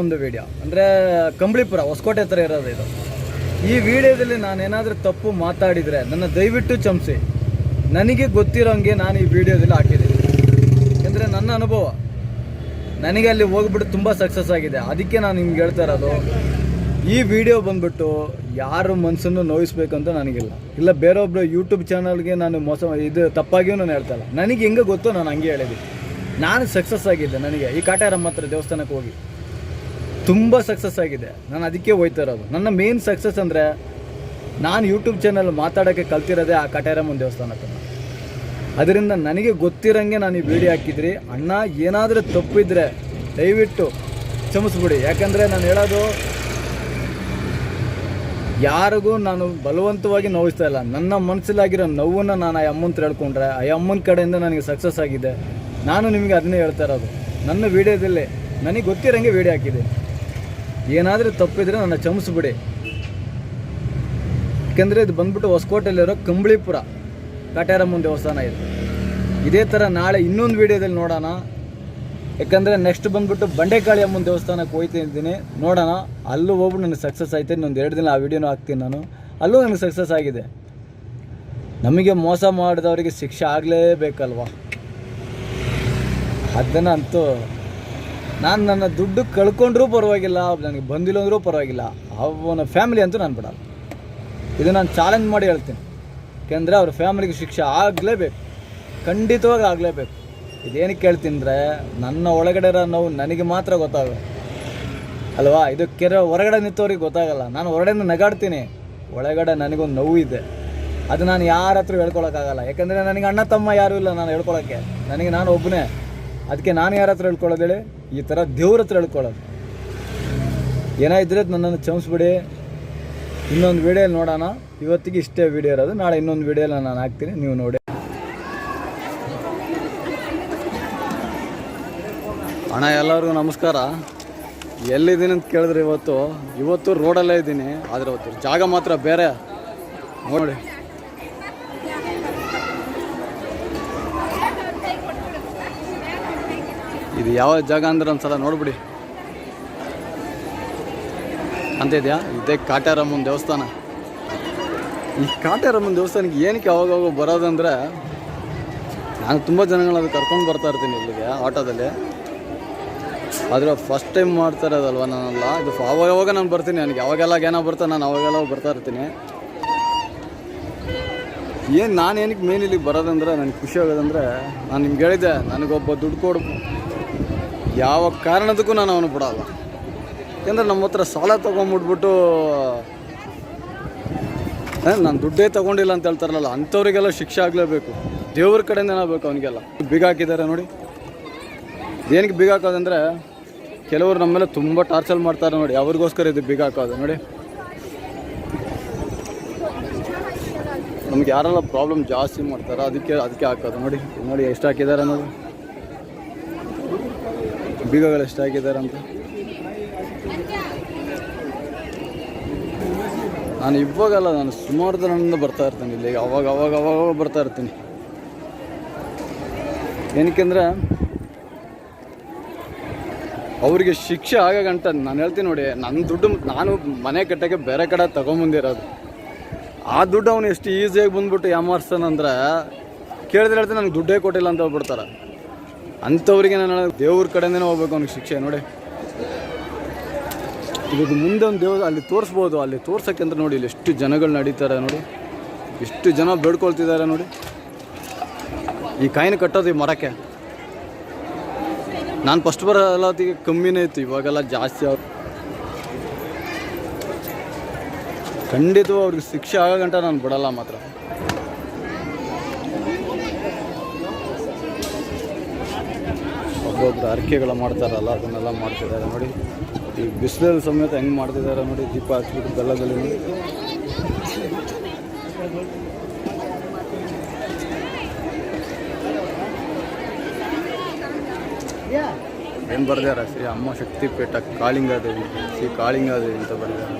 ಒಂದು ವಿಡಿಯೋ ಅಂದರೆ ಕಂಬಳಿಪುರ, ಹೊಸಕೋಟೆ ಹತ್ರ ಇರೋದು ಇದು. ಈ ವಿಡಿಯೋದಲ್ಲಿ ನಾನೇನಾದರೂ ತಪ್ಪು ಮಾತಾಡಿದರೆ ನನ್ನ ದಯವಿಟ್ಟು ಚಮಸಿ ನನಗೆ ಗೊತ್ತಿರೋಂಗೆ ನಾನು ಈ ವಿಡಿಯೋದಲ್ಲಿ ಹಾಕಿದ್ದೀನಿ. ಯಾಕೆಂದರೆ ನನ್ನ ಅನುಭವ, ನನಗೆ ಅಲ್ಲಿ ಹೋಗ್ಬಿಟ್ಟು ತುಂಬ ಸಕ್ಸಸ್ ಆಗಿದೆ. ಅದಕ್ಕೆ ನಾನು ನಿಮ್ಗೆ ಹೇಳ್ತಾ ಇರೋದು, ಈ ವಿಡಿಯೋ ಬಂದ್ಬಿಟ್ಟು ಯಾರು ಮನಸ್ಸನ್ನು ನೋಯಿಸ್ಬೇಕಂತ ನನಗಿಲ್ಲ. ಇಲ್ಲ ಬೇರೊಬ್ಬರು ಯೂಟ್ಯೂಬ್ ಚಾನಲ್ಗೆ ನಾನು ಮೋಸ ಇದು ತಪ್ಪಾಗಿಯೂ ನಾನು ಹೇಳ್ತಾ ಇಲ್ಲ. ನನಗೆ ಹೆಂಗೆ ಗೊತ್ತೋ ನಾನು ಹಂಗೆ ಹೇಳಿದ್ದೀನಿ. ನಾನು ಸಕ್ಸಸ್ ಆಗಿದ್ದೆ ನನಗೆ. ಈ ಕಾಟಾರಮ್ಮ ಹತ್ರ ದೇವಸ್ಥಾನಕ್ಕೆ ಹೋಗಿ. ತುಂಬ ಸಕ್ಸಸ್ ಆಗಿದೆ. ನಾನು ಅದಕ್ಕೆ ಹೋಯ್ತಾ ಇರೋದು. ನನ್ನ ಮೇನ್ ಸಕ್ಸಸ್ ಅಂದರೆ ನಾನು ಯೂಟ್ಯೂಬ್ ಚಾನಲ್ ಮಾತಾಡೋಕ್ಕೆ ಕಲ್ತಿರೋದೇ ಆ ಕಾಟಾರಮ್ಮನ ದೇವಸ್ಥಾನಕ್ಕೆ ಅದರಿಂದ ನನಗೆ ಗೊತ್ತಿರಂಗೆ ನಾನು ಈ ವಿಡಿಯೋ ಹಾಕಿದ್ರಿ. ಅಣ್ಣ, ಏನಾದರೂ ತಪ್ಪಿದ್ರೆ ದಯವಿಟ್ಟು ಕ್ಷಮಿಸ್ಬಿಡಿ. ಯಾಕಂದರೆ ನಾನು ಹೇಳೋದು ಯಾರಿಗೂ ನಾನು ಬಲವಂತವಾಗಿ ನೋವಿಸ್ತಾ ಇಲ್ಲ. ನನ್ನ ಮನಸ್ಸಲ್ಲಾಗಿರೋ ನೋವನ್ನು ನಾನು ಆ ಅಮ್ಮನ ಹೇಳ್ಕೊಂಡ್ರೆ, ಆ ಅಮ್ಮನ ಕಡೆಯಿಂದ ನನಗೆ ಸಕ್ಸಸ್ ಆಗಿದೆ. ನಾನು ನಿಮಗೆ ಅದನ್ನೇ ಹೇಳ್ತಾ ಇರೋದು. ನನ್ನ ವೀಡಿಯೋದಲ್ಲಿ ನನಗೆ ಗೊತ್ತಿರಂಗೆ ವೀಡಿಯೋ ಹಾಕಿದೆ ಏನಾದರೂ ತಪ್ಪಿದ್ರೆ ನನ್ನ ಕ್ಷಮಿಸ್ಬಿಡಿ. ಯಾಕೆಂದರೆ ಇದು ಬಂದ್ಬಿಟ್ಟು ಹೊಸಕೋಟೆಯಲ್ಲಿರೋ ಕಂಬಳಿಪುರ ಕಾಟ್ಯಾರಮ್ಮನ ದೇವಸ್ಥಾನ ಇದು. ಇದೇ ಥರ ನಾಳೆ ಇನ್ನೊಂದು ವೀಡಿಯೋದಲ್ಲಿ ನೋಡೋಣ. ಯಾಕಂದರೆ ನೆಕ್ಸ್ಟ್ ಬಂದ್ಬಿಟ್ಟು ಬಂಡೆಕಾಳಿ ಅಮ್ಮನ ದೇವಸ್ಥಾನಕ್ಕೆ ಹೋಗ್ತಿದ್ದೀನಿ ನೋಡೋಣ. ಅಲ್ಲೂ ಹೋಗ್ಬಿಟ್ಟು ನನಗೆ ಸಕ್ಸಸ್ ಆಯ್ತು. ಇನ್ನೊಂದು ಎರಡು ದಿನ ಆ ವಿಡಿಯೋನೂ ಹಾಕ್ತೀನಿ ನಾನು. ಅಲ್ಲೂ ನನಗೆ ಸಕ್ಸಸ್ ಆಗಿದೆ. ನಮಗೆ ಮೋಸ ಮಾಡಿದವರಿಗೆ ಶಿಕ್ಷೆ ಆಗಲೇಬೇಕಲ್ವಾ? ಅದನ್ನಂತೂ ನಾನು ನನ್ನ ದುಡ್ಡು ಕಳ್ಕೊಂಡ್ರೂ ಪರವಾಗಿಲ್ಲ, ನನಗೆ ಬಂದಿಲ್ಲ ಅಂದರೂ ಪರವಾಗಿಲ್ಲ. ಅವನ ಫ್ಯಾಮಿಲಿ ಅಂತೂ ನಾನು ಬಿಡಲ್ಲ. ಇದು ನಾನು ಚಾಲೆಂಜ್ ಮಾಡಿ ಹೇಳ್ತೀನಿ. ಯಾಕೆಂದರೆ ಅವ್ರ ಫ್ಯಾಮಿಲಿಗೆ ಶಿಕ್ಷೆ ಆಗಲೇಬೇಕು. ಖಂಡಿತವಾಗಿ ಆಗಲೇಬೇಕು. ಇದೇನಕ್ಕೆ ಹೇಳ್ತೀನಿ ನನ್ನ ಒಳಗಡೆ ಇರೋ ನೋವು ನನಗೆ ಮಾತ್ರ ಗೊತ್ತಾಗ ಅಲ್ವಾ? ಇದು ಕೆರೆ ಹೊರಗಡೆ ನಿಂತವ್ರಿಗೆ ಗೊತ್ತಾಗಲ್ಲ. ನಾನು ಹೊರಗಡೆಯಿಂದ ನಗಾಡ್ತೀನಿ. ಒಳಗಡೆ ನನಗೊಂದು ನೋವು ಇದೆ. ಅದು ನಾನು ಯಾರ ಹತ್ರ ಹೇಳ್ಕೊಳಕ್ಕಾಗಲ್ಲ. ಯಾಕಂದರೆ ನನಗೆ ಅಣ್ಣ ತಮ್ಮ ಯಾರೂ ಇಲ್ಲ ನಾನು ಹೇಳ್ಕೊಳೋಕ್ಕೆ. ನನಗೆ ನಾನು ಒಬ್ಬನೇ ಅದಕ್ಕೆ ನಾನು ಯಾರ ಹತ್ರ ಹೇಳ್ಕೊಳ್ಳೋದು ಹೇಳಿ? ಈ ಥರ ದೇವ್ರ ಹತ್ರ ಹೇಳ್ಕೊಳ್ಳೋದು. ಏನಾಯ್ತಿದ್ರೆ ನನ್ನನ್ನು ಕ್ಷಮಿಸ್ಬಿಡಿ. ಇನ್ನೊಂದು ವೀಡಿಯೋಲಿ ನೋಡೋಣ. ಇವತ್ತಿಗೆ ಇಷ್ಟೇ ವೀಡಿಯೋ ಇರೋದು. ನಾಳೆ ಇನ್ನೊಂದು ವೀಡಿಯೋಲಿ ನಾನು ಹಾಕ್ತೀನಿ. ನೀವು ನೋಡಿ. ಅಣ್ಣ, ಎಲ್ಲರಿಗೂ ನಮಸ್ಕಾರ. ಎಲ್ಲಿದ್ದೀನಿ ಅಂತ ಕೇಳಿದ್ರೆ ಇವತ್ತು ಇವತ್ತು ರೋಡಲ್ಲೇ ಇದ್ದೀನಿ. ಆದರೆ ಅವತ್ತು ಜಾಗ ಮಾತ್ರ ಬೇರೆ. ನೋಡಿ. ಇದು ಯಾವ ಜಾಗ ಅಂದ್ರೆ ಒಂದ್ಸಲ ನೋಡ್ಬಿಡಿ. ಅಂತ ಇದೆಯಾ? ಇದೇ ಕಾಟ್ಯಾರಮ್ಮನ ದೇವಸ್ಥಾನ. ಈ ಕಾಟ್ಯಾರಮ್ಮನ ದೇವಸ್ಥಾನಕ್ಕೆ ಏನಕ್ಕೆ ಯಾವಾಗಾವಾಗ ಬರೋದಂದ್ರೆ, ನಾನು ತುಂಬ ಜನಗಳನ್ನ ಕರ್ಕೊಂಡು ಬರ್ತಾ ಇರ್ತೀನಿ ಇಲ್ಲಿಗೆ, ಆಟೋದಲ್ಲಿ. ಆದರೆ ಫಸ್ಟ್ ಟೈಮ್ ಮಾಡ್ತಾ ಇರೋದಲ್ವ ನಾನಲ್ಲ ಇದು ಆವಾಗ ಅವಾಗ ನಾನು ಬರ್ತೀನಿ, ನನಗೆ ಯಾವಾಗೆಲ್ಲ ಏನೋ ಬರ್ತಾ ನಾನು ಅವಾಗೆಲ್ಲ ಬರ್ತಾ ಇರ್ತೀನಿ. ಏನು ನಾನು ಏನಕ್ಕೆ ಮೇನ್ ಇಲ್ಲಿಗೆ ಬರೋದಂದ್ರೆ, ನನಗೆ ಖುಷಿ ಆಗೋದಂದ್ರೆ, ನಾನು ನಿಮ್ಗೆ ಹೇಳಿದ್ದೆ, ನನಗೊಬ್ಬ ದುಡ್ಡು ಕೊಡು. ಯಾವ ಕಾರಣದಕ್ಕೂ ನಾನು ಅವನು ಬಿಡಲ್ಲ. ಯಾಕಂದ್ರೆ ನಮ್ಮ ಹತ್ರ ಸಾಲ ತೊಗೊಂಬಿಟ್ಬಿಟ್ಟು ನಾನು ದುಡ್ಡೇ ತೊಗೊಂಡಿಲ್ಲ ಅಂತ ಹೇಳ್ತಾರಲ್ಲ, ಅಂಥವ್ರಿಗೆಲ್ಲ ಶಿಕ್ಷೆ ಆಗಲೇಬೇಕು. ದೇವ್ರ ಕಡೆಯಿಂದ ಬೇಕು ಅವನಿಗೆಲ್ಲ. ಬೀಗ ಹಾಕಿದ್ದಾರೆ ನೋಡಿ. ಏನಕ್ಕೆ ಬೀಗ ಹಾಕೋದಂದರೆ ಕೆಲವರು ನಮ್ಮ ಮೇಲೆ ತುಂಬ ಟಾರ್ಚರ್ ಮಾಡ್ತಾರೆ ನೋಡಿ. ಅವ್ರಿಗೋಸ್ಕರ ಇದು ಬೀಗ ಹಾಕೋದು ನೋಡಿ. ನಮ್ಗೆ ಯಾರೆಲ್ಲ ಪ್ರಾಬ್ಲಮ್ ಜಾಸ್ತಿ ಮಾಡ್ತಾರೆ ಅದಕ್ಕೆ ಅದಕ್ಕೆ ಹಾಕೋದು ನೋಡಿ. ನೋಡಿ, ಎಷ್ಟು ಹಾಕಿದ್ದಾರೆ ಅನ್ನೋದು. ಬೀಗಗಳು ಎಷ್ಟು ಹಾಕಿದ್ದಾರೆ ಅಂತ? ನಾನು ಇವಾಗಲ್ಲ, ನಾನು ಸುಮಾರು ಜನ ಬರ್ತಾ ಇರ್ತೀನಿ ಇಲ್ಲಿ ಅವಾಗ ಅವಾಗ ಅವಾಗ ಅವಾಗ ಬರ್ತಾ ಇರ್ತೀನಿ. ಏನಕ್ಕೆಂದ್ರೆ, ಅವರಿಗೆ ಶಿಕ್ಷೆ ಆಗಂಟ ನಾನು ಹೇಳ್ತೀನಿ ನೋಡಿ ನನ್ನ ದುಡ್ಡು ನಾನು ಮನೆ ಕಟ್ಟಕ್ಕೆ ಬೇರೆ ಕಡೆ ತಗೊಂಬಂದಿರೋದು. ಆ ದುಡ್ಡು ಅವನು ಎಷ್ಟು ಈಸಿಯಾಗಿ ಬಂದ್ಬಿಟ್ಟು ಯಾಮಾರ್ಸ್ತಾನಂದ್ರೆ ಕೇಳಿದ್ರೆ ಹೇಳ್ತೀನಿ ನನಗೆ ದುಡ್ಡೇ ಕೊಟ್ಟಿಲ್ಲ ಅಂತ ಹೇಳ್ಬಿಡ್ತಾರೆ. ಅಂಥವ್ರಿಗೆ ನಾನು ದೇವ್ರ ಕಡೆಯಿಂದನೇ ಹೋಗ್ಬೇಕು ಅವ್ನಿಗೆ ಶಿಕ್ಷೆ, ನೋಡಿ. ಇದು ಮುಂದೆ ಒಂದು ದೇವ್ರ, ಅಲ್ಲಿ ತೋರಿಸ್ಬೋದು, ಅಲ್ಲಿ ತೋರ್ಸಕ್ಕೆ ಅಂತ ನೋಡಿ, ಇಲ್ಲಿ ಎಷ್ಟು ಜನಗಳು ನಡೀತಾರೆ ನೋಡಿ. ಎಷ್ಟು ಜನ ಬೇಡ್ಕೊಳ್ತಿದ್ದಾರೆ ನೋಡಿ. ಈ ಕಾಯಿನ ಕಟ್ಟೋದು ಈ ಮರಕ್ಕೆ. ನಾನು ಫಸ್ಟ್ ಬರೋಲ್ಲತ್ತಿಗೆ ಕಮ್ಮಿನೇ ಇತ್ತು, ಇವಾಗೆಲ್ಲ ಜಾಸ್ತಿ ಅವ್ರು ಖಂಡಿತವಾಗಿ ಅವ್ರಿಗೆ ಶಿಕ್ಷೆ ಆಗೋ ಗಂಟ ನಾನು ಬಿಡಲ್ಲ ಮಾತ್ರ. ಒಬ್ಬೊಬ್ರು ಅರಿಕೆಗಳು ಮಾಡ್ತಾರಲ್ಲ, ಅದನ್ನೆಲ್ಲ ಮಾಡ್ತಿದ್ದಾರೆ ನೋಡಿ. ಈ ಬಿಸಿಲಲ್ಲಿ ಸಮೇತ ಹೆಂಗೆ ಮಾಡ್ತಿದ್ದಾರೆ ನೋಡಿ, ದೀಪ ಹಚ್ಬಿಟ್ಟು ಬೆಲ್ಲದಲ್ಲಿ. ಏನು ಬರ್ದಾರ ಶ್ರೀ ಅಮ್ಮ ಶಕ್ತಿಪೀಠ ಕಾಳಿಂಗಾದೇವಿ, ಶ್ರೀ ಕಾಳಿಂಗಾದೇವಿ ಅಂತ ಬರ್ದಾರೆ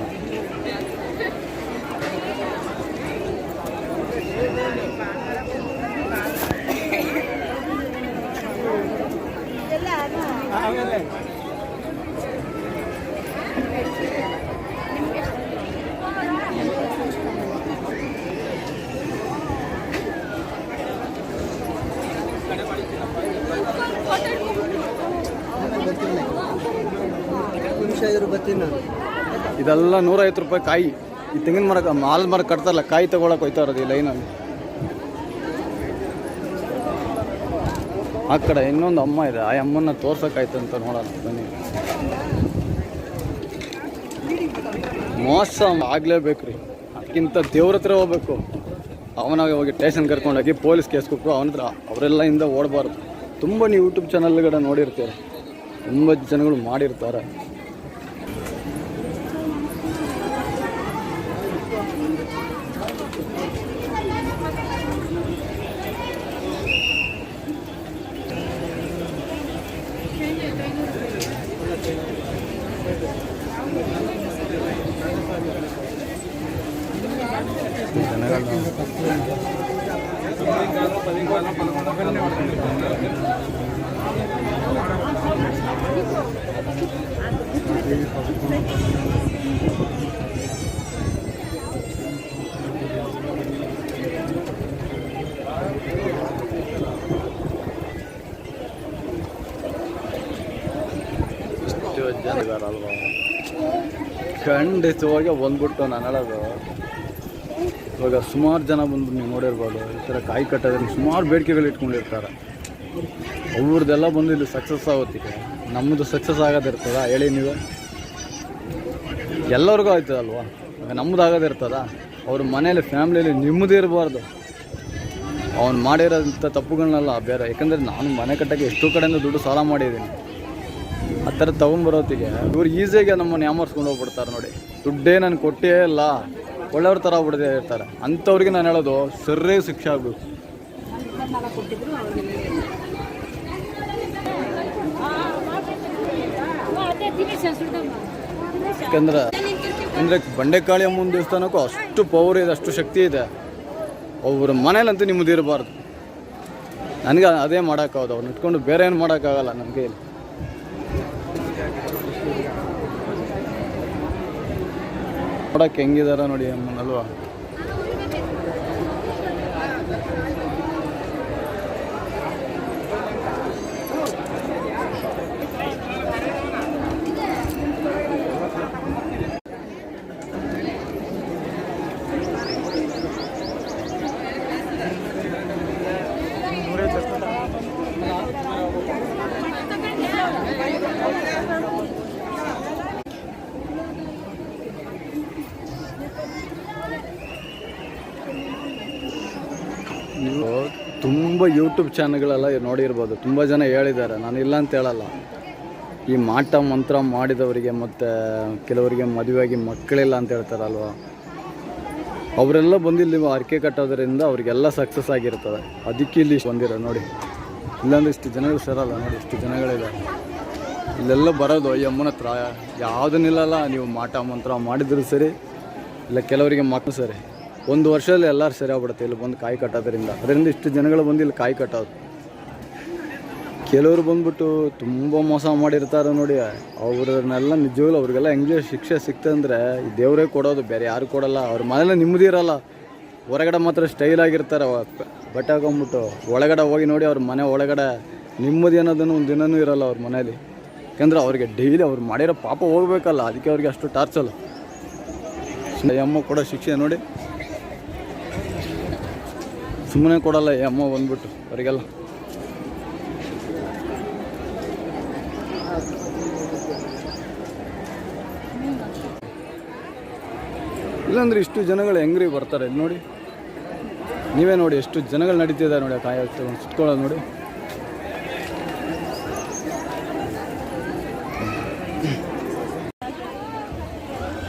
ಇದೆಲ್ಲ ನೂರೈವತ್ತು ರೂಪಾಯಿ ಕಾಯಿ. ಈ ತೆಂಗಿನ ಮರ ಮಾಲ್ ಮರ ಕಟ್ತಾರಲ್ಲ, ಕಾಯಿ ತಗೊಳಕ್ ಹೋಯ್ತಾ ಇರೋದು ಈ ಲೈನಲ್ಲಿ. ಆ ಕಡೆ ಇನ್ನೊಂದು ಅಮ್ಮ ಇದೆ. ಆ ಅಮ್ಮನ ತೋರ್ಸಕ್ಕಾಯ್ತು ಅಂತ ನೋಡೋಣ. ಬನ್ನಿ. ಮೋಸ ಆಗ್ಲೇಬೇಕ್ರಿ. ಅದಕ್ಕಿಂತ ದೇವ್ರ ಹತ್ರ ಹೋಗ್ಬೇಕು. ಅವನಾಗ ಹೋಗಿ ಟೇಷನ್ ಕರ್ಕೊಂಡೋಗಿ ಪೊಲೀಸ್ ಕೇಸ್ ಕೊಟ್ಟು ಅವನ ಹತ್ರ ಅವರೆಲ್ಲ ಹಿಂದೆ ಓಡಬಾರ್ದು. ತುಂಬ ನೀವು ಯೂಟ್ಯೂಬ್ ಚಾನಲ್ಗಡೆ ನೋಡಿರ್ತೀರ. ತುಂಬ ಜನಗಳು ಮಾಡಿರ್ತಾರೆ. ಎಷ್ಟು ಜನ ಇದಾರಲ್ವ? ಖಂಡಿತವಾಗಿ ಬಂದ್ಬಿಟ್ಟು ನಾನು ಹೇಳೋದು, ಇವಾಗ ಸುಮಾರು ಜನ ಬಂದು ನೀವು ನೋಡಿರ್ಬೋದು, ಈ ಥರ ಕಾಯಿ ಕಟ್ಟೋದ್ರಿಂದ ಸುಮಾರು ಬೇಡಿಕೆಗಳು ಇಟ್ಕೊಂಡಿರ್ತಾರೆ. ಅವ್ರದ್ದೆಲ್ಲ ಬಂದು ಇಲ್ಲಿ ಸಕ್ಸಸ್ ಆಗುತ್ತೆ ನಮ್ಮದು ಸಕ್ಸಸ್ ಆಗೋದಿರ್ತದ ಹೇಳಿ ನೀವು? ಎಲ್ಲರಿಗೂ ಆಯ್ತದಲ್ವಾ ನಮ್ಮದು ಆಗೋದಿರ್ತದ ಅವ್ರ ಮನೇಲಿ ಫ್ಯಾಮ್ಲಿಯಲ್ಲಿ ನಿಮ್ಮದೇ ಇರಬಾರ್ದು. ಅವ್ನು ಮಾಡಿರೋಂಥ ತಪ್ಪುಗಳನ್ನೆಲ್ಲ ಬೇರೆ, ಯಾಕಂದರೆ ನಾನು ಮನೆ ಕಟ್ಟಕ್ಕೆ ಎಷ್ಟೋ ಕಡೆಯಿಂದ ದುಡ್ಡು ಸಾಲ ಮಾಡಿದ್ದೀನಿ. ಆ ಥರ ತೊಗೊಂಬರೋತ್ತಿಗೆ ಇವ್ರು ಈಸಿಯಾಗಿ ನಮ್ಮನ್ನು ಯಾಮರ್ಸ್ಕೊಂಡು ಹೋಗ್ಬಿಡ್ತಾರೆ ನೋಡಿ. ದುಡ್ಡೇ ನಾನು ಕೊಟ್ಟೇ ಇಲ್ಲ. ಒಳ್ಳೆಯವ್ರ ಥರ ಬಿಡದೆ ಇರ್ತಾರೆ. ಅಂಥವ್ರಿಗೆ ನಾನು ಹೇಳೋದು, ಸರ್ರೇ ಶಿಕ್ಷೆ ಆಗಬೇಕು. ಯಾಕಂದ್ರೆ, ಅಂದರೆ ಬಂಡೆಕಾಳಿ ಅಮ್ಮನ ದೇವಸ್ಥಾನಕ್ಕೂ ಅಷ್ಟು ಪವರ್ ಇದೆ, ಅಷ್ಟು ಶಕ್ತಿ ಇದೆ. ಒಬ್ಬರ ಮನೇಲಂತೂ ನಿಮ್ಮದಿರಬಾರ್ದು ನನಗೆ ಅದೇ ಮಾಡೋಕ್ಕಾಗೋದು ಅವ್ರನ್ನ ಇಟ್ಕೊಂಡು ಬೇರೆ ಏನು ಮಾಡೋಕ್ಕಾಗಲ್ಲ ನನ್ನ ಕೈಯಲ್ಲಿ ನೋಡಕ್ಕೆ ಹೆಂಗಿದಾರ ನೋಡಿ ಅಲ್ವಾ ನೀವು ತುಂಬ ಯೂಟ್ಯೂಬ್ ಚಾನಲ್ಗಳೆಲ್ಲ ನೋಡಿರ್ಬೋದು. ತುಂಬ ಜನ ಹೇಳಿದ್ದಾರೆ. ನಾನು ಇಲ್ಲ ಅಂತ ಹೇಳಲ್ಲ. ಈ ಮಾಟ ಮಂತ್ರ ಮಾಡಿದವರಿಗೆ ಮತ್ತು ಕೆಲವರಿಗೆ ಮದುವೆಯಾಗಿ ಮಕ್ಕಳಿಲ್ಲ ಅಂತ ಹೇಳ್ತಾರಲ್ವ? ಅವರೆಲ್ಲ ಬಂದಿಲ್ಲಿ ನೀವು ಅರಿಕೆ ಕಟ್ಟೋದ್ರಿಂದ ಅವರಿಗೆಲ್ಲ ಸಕ್ಸಸ್ ಆಗಿರ್ತದೆ. ಅದಕ್ಕೆ ಇಲ್ಲಿ ಬಂದಿರೋ ನೋಡಿ. ಇಲ್ಲಾಂದ್ರೆ ಇಷ್ಟು ಜನಗಳು ಸೇರಲ್ಲ ನೋಡಿ, ಇಷ್ಟು ಜನಗಳಿದೆ ಇಲ್ಲೆಲ್ಲ ಬರೋದು ಈ ಅಮ್ಮನ ಹತ್ರ ಯಾವುದನ್ನಿಲ್ಲಲ್ಲ, ನೀವು ಮಾಟ ಮಂತ್ರ ಮಾಡಿದ್ರು ಸರಿ, ಇಲ್ಲ ಕೆಲವರಿಗೆ ಮಕ್ಕಳು ಸರಿ. ಒಂದು ವರ್ಷದಲ್ಲಿ ಎಲ್ಲರೂ ಸರಿ ಆಗ್ಬಿಡುತ್ತೆ, ಇಲ್ಲಿ ಬಂದು ಕಾಯಿ ಕಟ್ಟೋದ್ರಿಂದ. ಅದರಿಂದ ಇಷ್ಟು ಜನಗಳು ಬಂದು ಇಲ್ಲಿ ಕಾಯಿ ಕಟ್ಟೋದು. ಕೆಲವರು ಬಂದ್ಬಿಟ್ಟು ತುಂಬ ಮೋಸ ಮಾಡಿರ್ತಾರೆ ನೋಡಿ, ಅವ್ರನ್ನೆಲ್ಲ ನಿಜವಾಗ್ಲೂ ಅವ್ರಿಗೆಲ್ಲ ಹೆಂಗೆ ಶಿಕ್ಷೆ ಸಿಕ್ತಂದ್ರೆ ಈ ದೇವರೇ ಕೊಡೋದು, ಬೇರೆ ಯಾರು ಕೊಡಲ್ಲ, ಅವ್ರ ಮನೇಲಿ ನಿಮ್ಮದಿ ಇರಲ್ಲ. ಹೊರಗಡೆ ಮಾತ್ರ ಸ್ಟೈಲ್ ಆಗಿರ್ತಾರೆ ಅವ. ಪ- ಬಟ್ಟೆ ಹಾಕೊಂಬಿಟ್ಟು ಒಳಗಡೆ ಹೋಗಿ ನೋಡಿ ಅವ್ರ ಮನೆ ಒಳಗಡೆ ನೆಮ್ಮದಿ ಅನ್ನೋದನ್ನು ಒಂದು ದಿನವೂ ಇರಲ್ಲ ಅವ್ರ ಮನೇಲಿ ಯಾಕಂದ್ರೆ ಅವ್ರಿಗೆ ಡೈಲಿ ಅವ್ರು ಮಾಡಿರೋ ಪಾಪ ಹೋಗ್ಬೇಕಲ್ಲ, ಅದಕ್ಕೆ ಅವ್ರಿಗೆ ಅಷ್ಟು ಟಾರ್ಚಲ್ಲ ಈ ಅಮ್ಮ ಕೊಡೋ ಶಿಕ್ಷೆ ನೋಡಿ. ಸುಮ್ಮನೆ ಕೊಡಲ್ಲ ಅಮ್ಮ ಬಂದ್ಬಿಟ್ಟು, ಅವರಿಗೆಲ್ಲ. ಇಲ್ಲಾಂದ್ರೆ ಇಷ್ಟು ಜನಗಳು ಹೆಂಗ್ರಿ ಬರ್ತಾರೆ ನೋಡಿ. ನೀವೇ ನೋಡಿ ಎಷ್ಟು ಜನಗಳು ನಡೀತಿದ್ದಾರೆ ನೋಡಿ ಕಾಯಿ ಸುತ್ಕೊಳ್ಳೋದು ನೋಡಿ.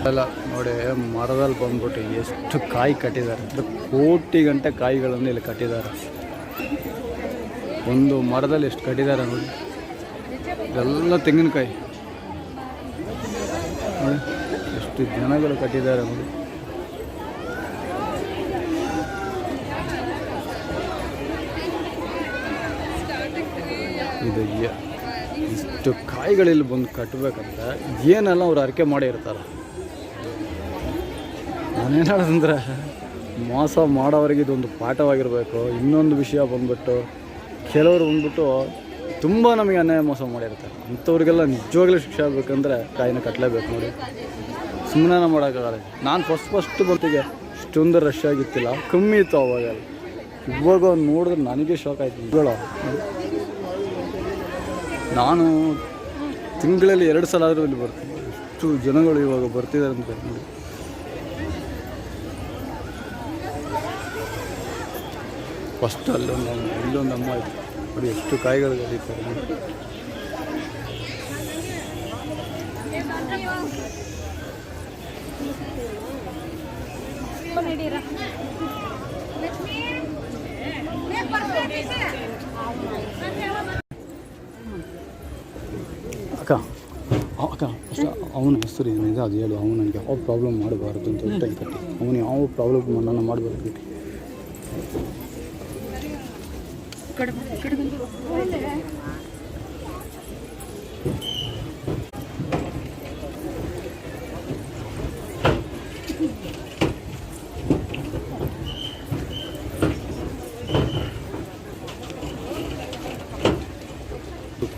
ಅಲ್ಲ ನೋಡಿ ಮರದಲ್ಲಿ ಬಂದ್ಬಿಟ್ಟು ಎಷ್ಟು ಕಾಯಿ ಕಟ್ಟಿದ್ದಾರೆ. ಕೋಟಿ ಗಂಟೆ ಕಾಯಿಗಳನ್ನು ಇಲ್ಲಿ ಕಟ್ಟಿದ್ದಾರೆ. ಒಂದು ಮರದಲ್ಲಿ ಎಷ್ಟು ಕಟ್ಟಿದ್ದಾರೆ ನೋಡಿ. ಎಲ್ಲ ತೆಂಗಿನಕಾಯಿ. ಎಷ್ಟು ಜನಗಳು ಕಟ್ಟಿದ್ದಾರೆ ನೋಡಿ. ಇದು ಇಷ್ಟು ಕಾಯಿಗಳಲ್ಲಿ ಬಂದು ಕಟ್ಟಬೇಕಂತ ಏನೆಲ್ಲ ಅವ್ರು ಅರಿಕೆ ಮಾಡಿರ್ತಾರೆ ನಾನೇನು ಹೇಳೋದಂದ್ರೆ ಮೋಸ ಮಾಡೋವರಿಗೆ ಇದೊಂದು ಪಾಠವಾಗಿರಬೇಕು. ಇನ್ನೊಂದು ವಿಷಯ ಬಂದ್ಬಿಟ್ಟು ಕೆಲವರು ಬಂದ್ಬಿಟ್ಟು ತುಂಬ ನಮಗೆ ಅನ್ಯಾಯ ಮೋಸ ಮಾಡಿರ್ತಾರೆ. ಅಂಥವ್ರಿಗೆಲ್ಲ ನಿಜವಾಗ್ಲೂ ಶಿಕ್ಷೆ ಆಗಬೇಕಂದ್ರೆ ಕಾಯಿನ ಕಟ್ಟಲೇಬೇಕು ನೋಡಿ. ಸುಮ್ಮನೆ ಮಾಡೋಕ್ಕಾಗಲ್ಲ. ನಾನು ಫಸ್ಟ್ ಫಸ್ಟ್ ಬಂತಿಗೆ ಇಷ್ಟೊಂದು ರಶ್ ಆಗಿತ್ತಿಲ್ಲ. ಕಮ್ಮಿ ಇತ್ತು ಅವಾಗ. ಇವಾಗ ನೋಡಿದ್ರೆ ನನಗೆ ಶಾಕ್ ಆಯಿತು. ನಾನು ತಿಂಗಳಲ್ಲಿ ಎರಡು ಸಲ ಆದರೂ ಇಲ್ಲಿ ಬರ್ತೀನಿ. ಇಷ್ಟು ಜನಗಳು ಇವಾಗ ಬರ್ತಿದ್ದಾರೆ ಅಂತ. ನೋಡಿ ಫಸ್ಟ್ ಅಲ್ಲೊಂದು ಇಲ್ಲೊಂದು ಅಮ್ಮ ಇತ್ತು ನೋಡಿ ಎಷ್ಟು ಕಾಯಿಗಳು ಕದೀತಾರೆ ನೋಡಿ. ಅಕ್ಕ ಅಕ್ಕ ಫಸ್ಟ್ ಅವನ ಹೆಸರು ಏನಿದೆ ಅದು ಹೇಳು, ಅವನು ನನಗೆ ಯಾವ ಪ್ರಾಬ್ಲಮ್ ಮಾಡಬಾರ್ದು ಅಂತ ಟೈಮ್ ಕಟ್ಟಿ ಅವನು ಯಾವ ಪ್ರಾಬ್ಲಮ್ ನನ್ನ ಮಾಡಬಾರ್ದು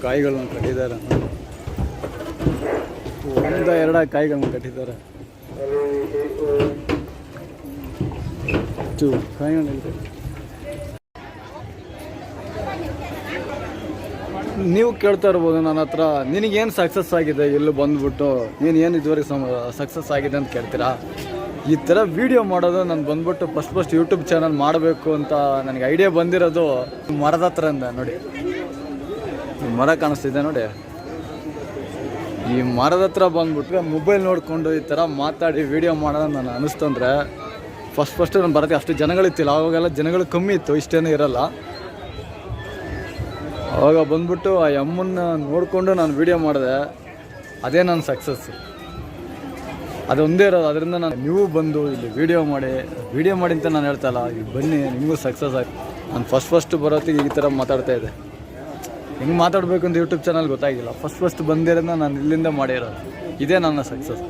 ಕಾಯಿಗಳನ್ನ ಕಟ್ಟಿದ್ದಾರೆ. ಒಂದ ಎರಡ ಕಾಯಿಗಳನ್ನು ಕಟ್ಟಿದ್ದಾರೆ. ಕಾಯಿಗಳಿದೆ ನೀವು ಕೇಳ್ತಾ ಇರ್ಬೋದು ನನ್ನ ಹತ್ರ, ನಿನಗೇನು ಸಕ್ಸಸ್ ಆಗಿದೆ? ಎಲ್ಲೂ ಬಂದ್ಬಿಟ್ಟು, ನೀನು ಏನು ಇದುವರೆಗೆ ಸಮ ಸಕ್ಸಸ್ ಆಗಿದೆ ಅಂತ ಕೇಳ್ತೀರಾ? ಈ ಥರ ವೀಡಿಯೋ ಮಾಡೋದು ನಾನು ಬಂದ್ಬಿಟ್ಟು ಫಸ್ಟ್ ಫಸ್ಟ್ ಯೂಟ್ಯೂಬ್ ಚಾನಲ್ ಮಾಡಬೇಕು ಅಂತ ನನಗೆ ಐಡಿಯಾ ಬಂದಿರೋದು ಮರದ ಹತ್ರದಿಂದ ನೋಡಿ. ಮರ ಕಾಣಿಸ್ತಿದೆ ನೋಡಿ. ಈ ಮರದ ಹತ್ರ ಬಂದ್ಬಿಟ್ರೆ ಮೊಬೈಲ್ ನೋಡಿಕೊಂಡು ಈ ಥರ ಮಾತಾಡಿ ವೀಡಿಯೋ ಮಾಡೋದು ನಾನು ಅನಿಸ್ತಂದ್ರೆ ಫಸ್ಟ್ ಫಸ್ಟ್ ನಾನು ಬರೋಕ್ಕೆ ಅಷ್ಟು ಜನಗಳಿತ್ತಿಲ್ಲ ಅವಾಗೆಲ್ಲ ಜನಗಳು ಕಮ್ಮಿ ಇತ್ತು, ಇಷ್ಟೇನೂ ಇರಲ್ಲ. ಅವಾಗ ಬಂದ್ಬಿಟ್ಟು ಆ ಯಮ್ಮನ್ನ ನೋಡಿಕೊಂಡು ನಾನು ವೀಡಿಯೋ ಮಾಡಿದೆ. ಅದೇ ನನ್ನ ಸಕ್ಸಸ್ ಅದೊಂದೇ ಇರೋದು. ಅದರಿಂದ ನಾನು ನೀವು ಬಂದು ಇಲ್ಲಿ ವೀಡಿಯೋ ಮಾಡಿ ವೀಡಿಯೋ ಮಾಡಿ ಅಂತ ನಾನು ಹೇಳ್ತಾ ಇಲ್ಲ ಇಲ್ಲಿ ಬನ್ನಿ, ನಿಮಗೂ ಸಕ್ಸಸ್ ಆಗಿ, ನಾನು ಫಸ್ಟ್ ಫಸ್ಟ್ ಬರೋತ್ತಿಗೆ ಈ ಥರ ಮಾತಾಡ್ತಾ ಇದ್ದೆ. ಹೆಂಗೆ ಮಾತಾಡಬೇಕು ಅಂತ ಯೂಟ್ಯೂಬ್ ಚಾನಲ್ ಗೊತ್ತಾಗಿಲ್ಲ. ಫಸ್ಟ್ ಫಸ್ಟ್ ಬಂದಿರೋದನ್ನ ನಾನು ಇಲ್ಲಿಂದ ಮಾಡಿರೋದು. ಇದೇ ನನ್ನ ಸಕ್ಸಸ್